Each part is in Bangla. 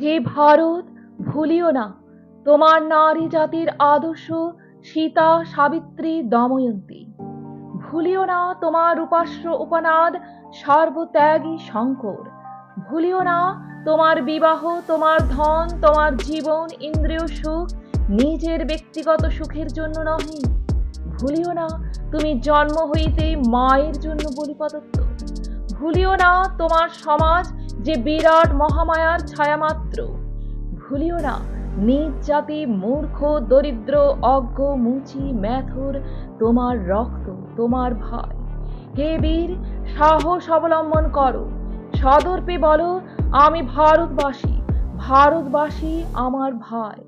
হে ভারত, ভুলিও না। তোমার নারী জাতির আদর্শ সীতা, সাবিত্রী, দময়ন্তী। ভুলিও না তোমার উপাস্য উপনাদ, সর্বত্যাগী শঙ্কর। ভুলিও না তোমার বিবাহ, তোমার ধন, তোমার জীবন, ইন্দ্রিয় সুখ, নিজের ব্যক্তিগত সুখের জন্য নহে। ভুলিও না তুমি জন্ম হইতে মায়ের জন্য বলিপদত্ত ভুলিও না তোমার সমাজ যে বিরাট মহামায়ার ছায়ামাত্র। ভুলিও না, নিজ জাতি মূর্খ, দরিদ্র, অজ্ঞ, মুচি, ম্যাথর, তোমার রক্ত, তোমার ভাই। হে বীর, সাহস অবলম্বন করো। সদর্পে বলো, আমি ভারতবাসী ভারতবাসী আমার ভাই।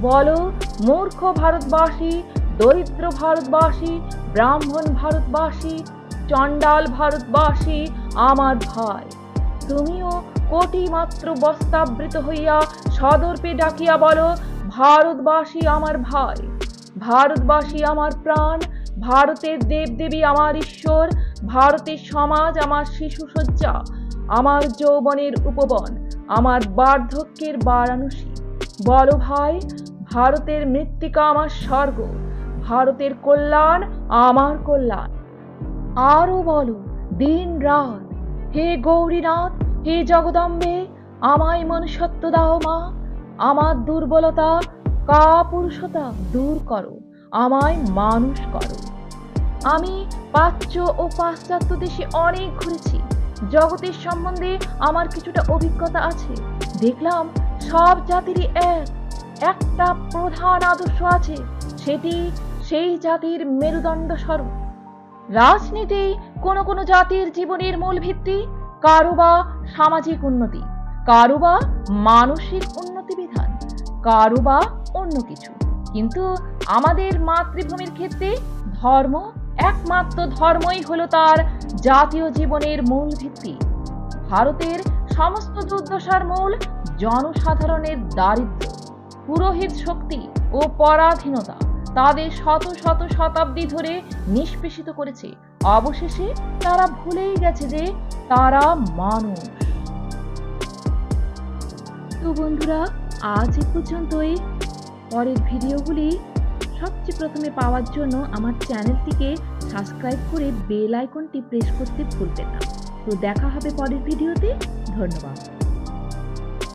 বলো, মূর্খ ভারতবাসী, দরিদ্র ভারতবাসী, ব্রাহ্মণ ভারতবাসী, চণ্ডাল ভারতবাসী আমার ভাই। তুমিও কোটি মাত্র বস্তাবৃত হইয়া সদর্পে ডাকিয়া বলো, ভারতবাসী আমার ভাই, ভারতবাসী আমার প্রাণ, ভারতের দেবদেবী আমার ঈশ্বর, ভারতের সমাজ আমার শিশু সজ্জা আমার যৌবনের উপবন, আমার বার্ধক্যের বারাণসী। বলো ভাই, ভারতের মৃত্তিকা আমার স্বর্গ, ভারতের কল্যাণ আমার কল্যাণ। আরও বলো দিন রাত হে গৌরীনাথ হে জগদম্বে, আমায় মনুষ্যত্ব দাও মা। আমার দুর্বলতা কাপুরুষতা দূর করো, আমায় মানুষ করো। আমি প্রাচ্য ও পাশ্চাত্য দেশে অনেক ঘুরেছি। জগতের সম্বন্ধে আমার কিছুটা অভিজ্ঞতা আছে। দেখলাম সব জাতিরই এক, একটা প্রধান আদর্শ আছে। সেটি সেই জাতির মেরুদণ্ড স্বরূপ। রাজনীতি কোনো কোনো জাতির জীবনের মূল ভিত্তি কারও বা সামাজিক উন্নতি কারও বা মানসিক উন্নতি বিধান কারও বা অন্য কিছু। কিন্তু আমাদের মাতৃভূমির ক্ষেত্রে ধর্ম একমাত্র ধর্মই হলো তার জাতীয় জীবনের মূল ভিত্তি। ভারতের সমস্ত দুর্দশার মূল জনসাধারণের দারিদ্র, পুরোহিত শক্তি ও পরাধীনতা তাদের শত শত শতাব্দী ধরে নিষ্পেষিত করেছে অবশেষে তারা ভুলেই গেছে যে তারা মানুষ। তো বন্ধুরা, আজ এ পর্যন্তই। পরের ভিডিওগুলি সবচেয়ে প্রথমে পাওয়ার জন্য আমার চ্যানেলটিকে সাবস্ক্রাইব করে বেল আইকনটি প্রেস করতে ভুলবেন না। তো দেখা হবে পরের ভিডিওতে। ধন্যবাদ।